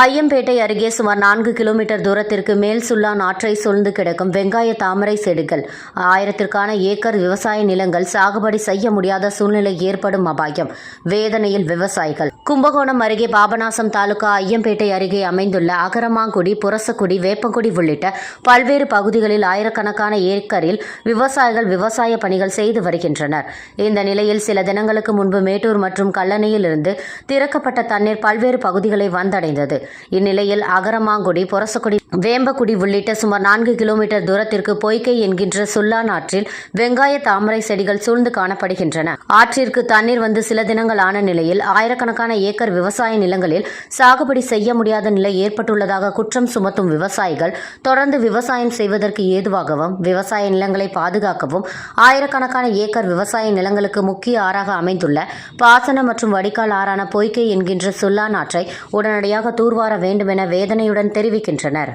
ஐயம்பேட்டை அருகே சுமார் நான்கு கிலோமீட்டர் தூரத்திற்கு மேல் சுல்லான் ஆற்றை சூழ்ந்து கிடக்கும் வெங்காய தாமரை செடிகள். ஆயிரத்திற்கான ஏக்கர் விவசாய நிலங்கள் சாகுபடி செய்ய முடியாத சூழ்நிலை ஏற்படும் அபாயம். வேதனையில் விவசாயிகள். கும்பகோணம் அருகே பாபநாசம் தாலுகா ஐயம்பேட்டை அருகே அமைந்துள்ள அகரமாங்குடி புரசக்குடி வேப்பங்குடி உள்ளிட்ட பல்வேறு பகுதிகளில் ஆயிரக்கணக்கான ஏக்கரில் விவசாயிகள் விவசாய பணிகள் செய்து வருகின்றனர். இந்த நிலையில் சில தினங்களுக்கு முன்பு மேட்டூர் மற்றும் கல்லணையில் இருந்து திறக்கப்பட்ட தண்ணீர் பல்வேறு பகுதிகளை வந்தடைந்தது. இந்நிலையில் அகரமாங்குடி பொரசக்குடி வேம்பக்குடி உள்ளிட்ட சுமார் நான்கு கிலோமீட்டர் தூரத்திற்கு பொய்கை என்கின்ற சுல்லான் ஆற்றில் வெங்காய தாமரை செடிகள் சூழ்ந்து காணப்படுகின்றன. ஆற்றிற்கு தண்ணீர் வந்து சில தினங்கள் ஆன நிலையில் ஆயிரக்கணக்கான ஏக்கர் விவசாய நிலங்களில் சாகுபடி செய்ய முடியாத நிலை ஏற்பட்டுள்ளதாக குற்றம் சுமத்தும் விவசாயிகள் தொடர்ந்து விவசாயம் செய்வதற்கு ஏதுவாகவும் விவசாய நிலங்களை பாதுகாக்கவும் ஆயிரக்கணக்கான ஏக்கர் விவசாய நிலங்களுக்கு முக்கிய ஆறாக அமைந்துள்ள பாசன மற்றும் வடிகால் ஆறான பொய்க்கை என்கின்ற சுல்லான் ஆற்றை உடனடியாக தூர்வார வேண்டுமென வேதனையுடன் தெரிவிக்கின்றனர்.